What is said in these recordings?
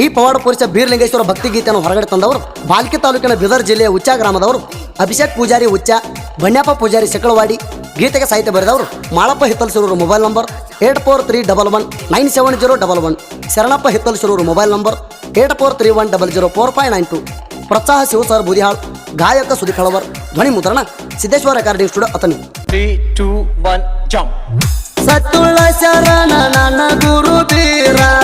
ಈ ಪವಾಡ ಪುರುಷ ಬೀರ್ಲಿಂಗೇಶ್ವರ ಭಕ್ತಿ ಗೀತೆಯನ್ನು ಹೊರಗಡೆ ತಂದವರು ಬಾಲ್ಕಿ ತಾಲೂಕಿನ ಬಿದರ್ ಜಿಲ್ಲೆಯ ಉಚ್ಚ ಗ್ರಾಮದವರು ಅಭಿಷೇಕ್ ಪೂಜಾರಿ ಉಚ್ಚ ಬಣ್ಯಪ್ಪ ಪೂಜಾರಿ ಶಕಳವಾಡಿ ಗೀತೆಗೆ ಸಾಹಿತ್ಯ ಬರೆದವರು Malappa Hittalsur mobile number eight four three double one nine seven zero double one Sharanappa Hittalsur mobile number eight four three one double zero four five nine two ಪ್ರೋತ್ಸಾಹ ಶಿವಸರ್ ಬುದಿಹಾಳ್ ಗಾಯಕ ಸುದೀಪ್ ಹಳವರ್ ಧ್ವನಿ ಮುದ್ರಣ ಸಿದ್ದೇಶ್ವರ ರೆಕಾರ್ಡಿಂಗ್ ಸ್ಟುಡಿಯೋ ಅತನಿ. ಸತ್ತುಳ ಶರಣ ನನ್ನ ಗುರು ಬೀರಪ್ಪ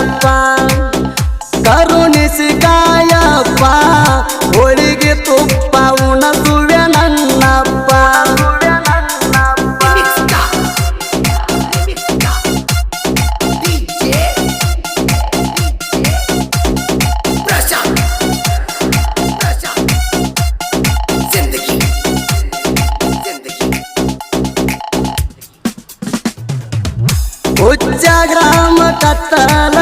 ಗ್ರಾಮ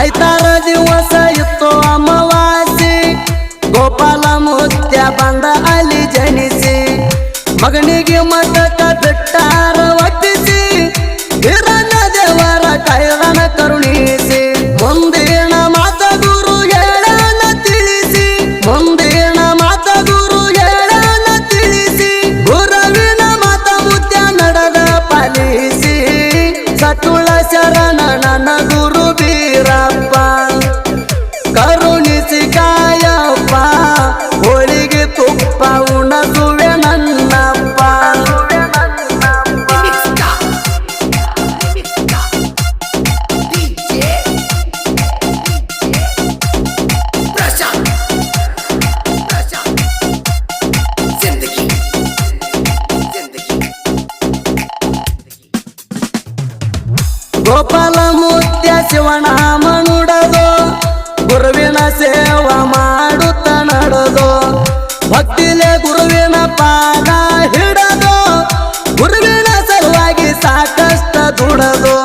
ಐತಾರ ದಿವಸ ಇತ್ತು ಅಮವಾಸಿ ಗೋಪಾಲ ಮುತ್ಯ ಬಂದ ಅಲ್ಲಿ ಜನಿಸಿ. ಮಗನಿಗೆ ಮತಕ ಕರುಣಿಸಿ ಹೊಳಿಗೆ ತುಪ್ಪ ಉಣಸುವೆ ನನ್ನಪ್ಪ. ಗೋಪಾಲ ಮುತ್ಯ ಶಿವನಾಮ ಭಕ್ತಿಲೆ ಗುರುವಿನ ಪಾದ ಹಿಡದು ಗುರುವಿನ ಸಲುವಾಗಿ ಸಾಕಷ್ಟ ದುಡದು.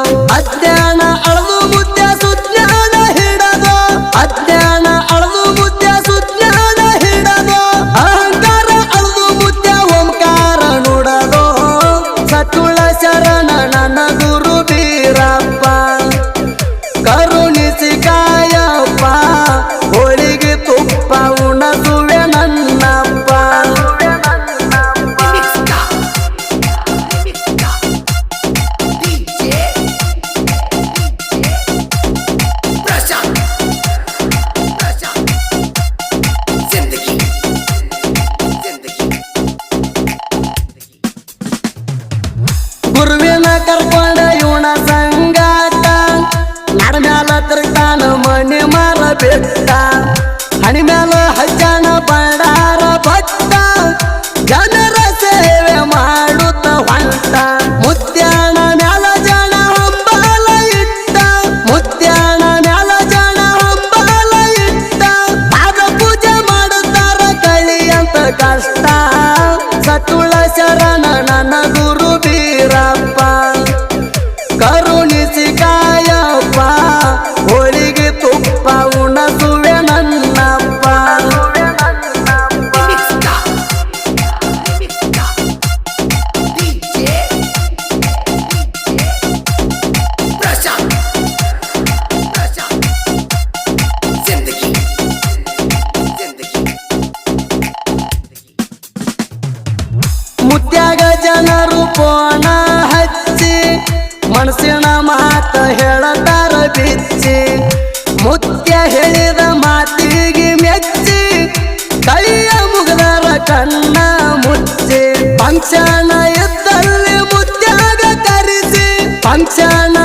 ಬಿಟ್ಟ ಹಣಿ ಮಾತ ಹೇಳತಾರ ಬಿಚ್ಚಿ, ಮುತ್ಯ ಹೇಳಿದ ಮಾತಿಗೆ ಮೆಚ್ಚಿ, ಕೈಯ ಮುಗದರ ಕಣ್ಣ ಮುಚ್ಚಿ ಫಂಕ್ಷನ ಇದ್ದಲ್ಲಿ ಮುತ್ಯಾಗ ಕರೆಸಿ ಫಂಕ್ಷನ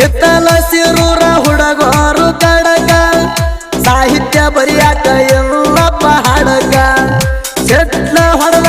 ಹಿತ್ತಲ ಸಿರೂರ ಹುಡುಗರು ಕಡಗ ಸಾಹಿತ್ಯ ಬರಿಯಾಕ ಎಲ್ಲಪ್ಪ ಹಾಡಗ. ಚೆಟ್ಲ ಹೊಡೆದಂಗ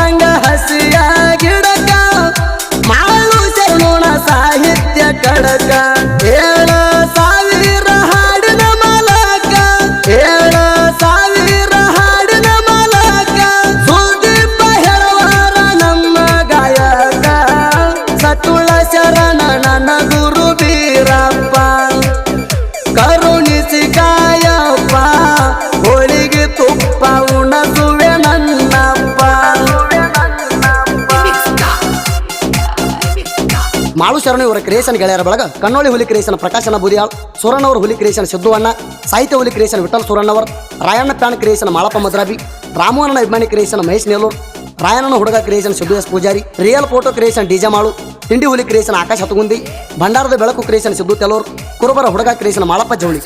ಮಾಳು ಶರಣ ಇವರ ಕ್ರಿಯೇಷನ್ ಗೆಳೆಯರ ಬಳಗ ಕಣ್ಣೋಳಿ ಹುಲಿ ಕ್ರಿಯೇಷನ್ ಪ್ರಕಾಶನ ಬುದಿಯಾಳ್ ಸುರಣ್ಣವರ ಹುಲಿ ಕ್ರಿಯೇಷನ್ ಸಿದ್ದು ಅಣ್ಣ ಸಾಹಿತ್ಯ ಹುಲಿ creation Vittal Suranavar Rayanna fan creation Malappa ಮದ್ರಾಬಿ ರಾಮೋಹನ ಅಭಿಮಾನಿ ಕ್ರಿಯೇಷನ್ ಮಹೇಶ್ ನೇಲೂರ್ ರಾಯಣ್ಣನ ಹುಡುಗ creation Siddu S Pujari real photo creation DJ Malu ತಿಂಡಿ ಹುಲಿ ಕ್ರಿಯೇಷನ್ ಆಕಾಶ್ ಹತಗುಂದಿ ಭಂಡಾರದ ಬೆಳಕು ಕ್ರಿಯೇಷನ್ ಸಿದ್ದು ತೆಲೂರ್ ಕುರುಬರ ಹುಡುಗ ಕ್ರಿಯೇಷನ್ ಮಾಳಪ್ಪ ಜವಳಿ